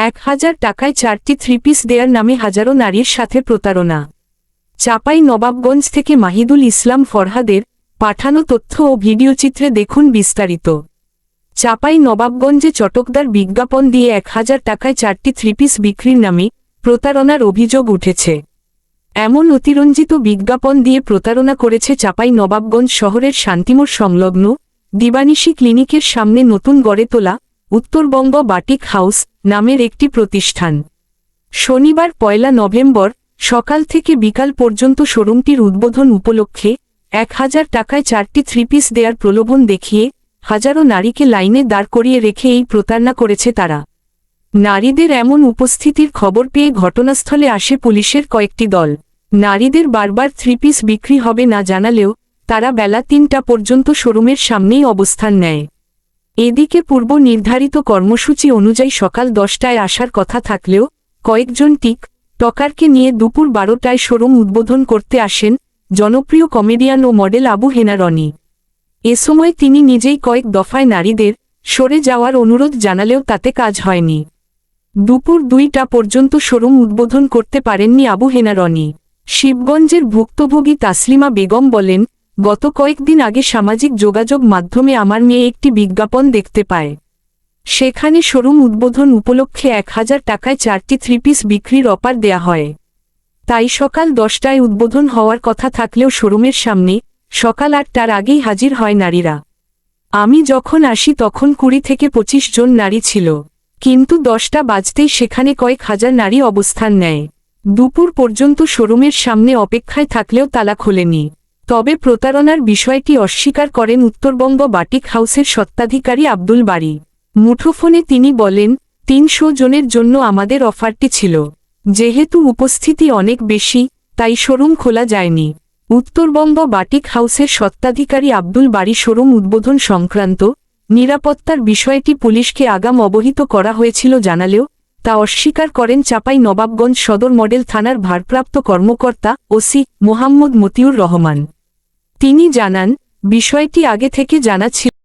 এক হাজার টাকায় চারটি থ্রি পিস দেয়ার নামে হাজারো নারীর সাথে প্রতারণা। চাপাই নবাবগঞ্জ থেকে মাহিদুল ইসলাম ফরহাদের পাঠানো তথ্য ও ভিডিওচিত্রে দেখুন বিস্তারিত। চাপাই নবাবগঞ্জে চটকদার বিজ্ঞাপন দিয়ে এক হাজার টাকায় চারটি থ্রি পিস বিক্রির নামে প্রতারণার অভিযোগ উঠেছে। এমন অতিরঞ্জিত বিজ্ঞাপন দিয়ে প্রতারণা করেছে চাপাই নবাবগঞ্জ শহরের শান্তিমোড় সংলগ্ন দিবানিশি ক্লিনিকের সামনে নতুন গড়ে তোলা উত্তরবঙ্গ বাটিক হাউস নামের একটি প্রতিষ্ঠান। শনিবার পয়লা নভেম্বর সকাল থেকে বিকাল পর্যন্ত শোরুমটির উদ্বোধন উপলক্ষে এক হাজার টাকায় চারটি থ্রি পিস দেয়ার প্রলোভন দেখিয়ে হাজারো নারীকে লাইনে দাঁড় করিয়ে রেখে এই প্রতারণা করেছে তারা। নারীদের এমন উপস্থিতির খবর পেয়ে ঘটনাস্থলে আসে পুলিশের কয়েকটি দল। নারীদের বারবার থ্রি পিস বিক্রি হবে না জানালেও তারা বেলা তিনটা পর্যন্ত শোরুমের সামনেই অবস্থান নেয়। এদিকে পূর্ব নির্ধারিত কর্মসূচি অনুযায়ী সকাল দশটায় আসার কথা থাকলেও, কয়েকজন টিক টকারকে নিয়ে দুপুর বারোটায় শোরুম উদ্বোধন করতে আসেন জনপ্রিয় কমেডিয়ান ও মডেল আবু হেনা রনি এ সময় তিনি নিজেই কয়েক দফায় নারীদের সরে যাওয়ার অনুরোধ জানালেও তাতে কাজ হয়নি। দুপুর দুইটা পর্যন্ত শোরুম উদ্বোধন করতে পারেননি আবু হেনা রনি শিবগঞ্জের ভুক্তভোগী তাসলিমা বেগম বলেন গত কয়েকদিন আগে সামাজিক যোগাযোগ মাধ্যমে আমার মেয়ে একটি বিজ্ঞাপন দেখতে পায়। সেখানে শোরুম উদ্বোধন উপলক্ষে এক হাজার টাকায় চারটি থ্রি পিস বিক্রির অপার দেয়া হয়। তাই সকাল দশটায় উদ্বোধন হওয়ার কথা থাকলেও শোরুমের সামনে সকাল আটটার আগেই হাজির হয় নারীরা। আমি যখন আসি তখন কুড়ি থেকে পঁচিশ জন নারী ছিল। কিন্তু দশটা বাজতেই সেখানে কয়েক হাজার নারী অবস্থান নেয়। দুপুর পর্যন্ত শোরুমের সামনে অপেক্ষায় থাকলেও তালা খোলেনি। তবে প্রতারণার বিষয়টি অস্বীকার করেন উত্তরবঙ্গ বাটিক হাউসের সত্ত্বাধিকারী আব্দুল বাড়ি মুঠোফোনে তিনি বলেন, তিনশো জনের জন্য আমাদের অফারটি ছিল। যেহেতু উপস্থিতি অনেক বেশি, তাই শোরুম খোলা যায়নি। উত্তরবঙ্গ বাটিক হাউসের সত্ত্বাধিকারী আব্দুল বাড়ি শোরুম উদ্বোধন সংক্রান্ত নিরাপত্তার বিষয়টি পুলিশকে আগাম অবহিত করা হয়েছিল জানালেও, তা অস্বীকার করেন চাপাই নবাবগঞ্জ সদর মডেল থানার ভারপ্রাপ্ত কর্মকর্তা ওসি মোহাম্মদ মতিউর রহমান। তিনি জানান বিষয়টি আগে থেকে জানা ছিল।